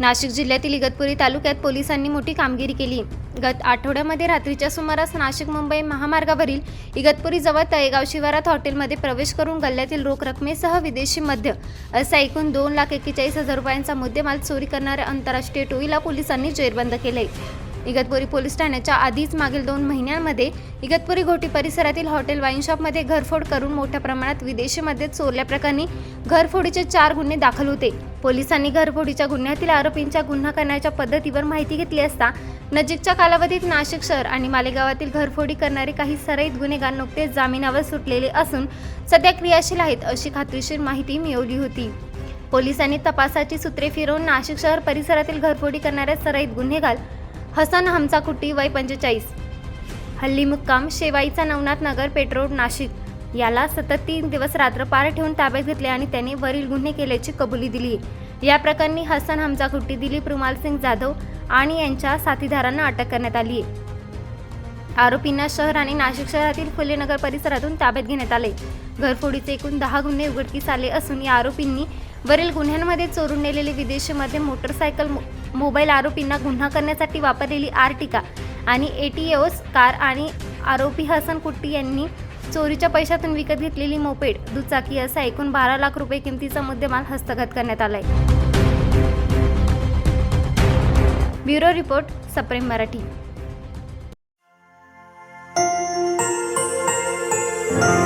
नाशिक जिल्ह्यातील इगतपुरी तालुक्यात पोलिसांनी मोठी कामगिरी केली. गत आठवड्यामध्ये रात्रीच्या सुमारास नाशिक मुंबई महामार्गावरील इगतपुरी जवळ तळेगाव शिवारात हॉटेलमध्ये प्रवेश करून गल्ल्यातील रोख रकमेसह विदेशी मद्य असा एकूण दोन लाख एक्केचाळीस हजार रुपयांचा मुद्देमाल चोरी करणाऱ्या आंतरराष्ट्रीय टोळीला पोलिसांनी जेरबंद केले. इगतपुरी पोलीस ठाण्याच्या आधीच मागील दोन महिन्यांमध्ये इगतपुरी घोटी परिसरातील हॉटेल वाईन शॉपमध्ये घरफोड करून मोठ्या प्रमाणात विदेशीमध्ये चोरल्याप्रकरणी घरफोडीचे चार गुन्हे दाखल होते. पोलिसांनी घरफोडीच्या गुन्ह्यातील आरोपींच्या गुन्हा करण्याच्या पद्धतीवर माहिती घेतली असता नजीकच्या कालावधीत नाशिक शहर आणि मालेगावातील घरफोडी करणारे काही सराईत गुन्हेगार नुकतेच जामिनावर सुटलेले असून सध्या क्रियाशील आहेत अशी खात्रीशीर माहिती मिळवली होती. पोलिसांनी तपासाची सूत्रे फिरवून नाशिक शहर परिसरातील घरफोडी करणाऱ्या सराईत गुन्हेगार हसन हमचा कुटी वय पंचेचाळीस. हल्ली मुक्काम शेवाईचा नवनाथ नगर पेट्रोल नाशिक. याला सतत तीन दिवस रात्र पार ठेवून ताब्यात घेतले आणि त्याने वरील गुन्हे केल्याची कबुली दिली. या प्रकरणी हसन हमचा कुट्टी दिलीप रुमाल सिंग जाधव आणि यांच्या साथीदारांना अटक करण्यात आली आहे आरोपींना शहर आणि नाशिक शहरातील फुलेनगर परिसरातून ताब्यात घेण्यात आले. घरफोडीचे एकूण दहा गुन्हे उघडकीस आले असून या आरोपींनी वरील गुन्ह्यांमध्ये चोरून नेलेले विदेशीमध्ये मोटरसायकल मो- मोबाईल आरोपींना गुन्हा करण्यासाठी वापरलेली आर्टिका आणि एटीएओस कार आणि आरोपी हसन कुट्टी यांनी चोरीच्या पैशातून विकत घेतलेली मोपेड दुचाकी असा एकूण बारा लाख रुपये किमतीचा मुद्देमाल हस्तगत करण्यात आलाय. ब्युरो रिपोर्ट सप्रेम मराठी. thank you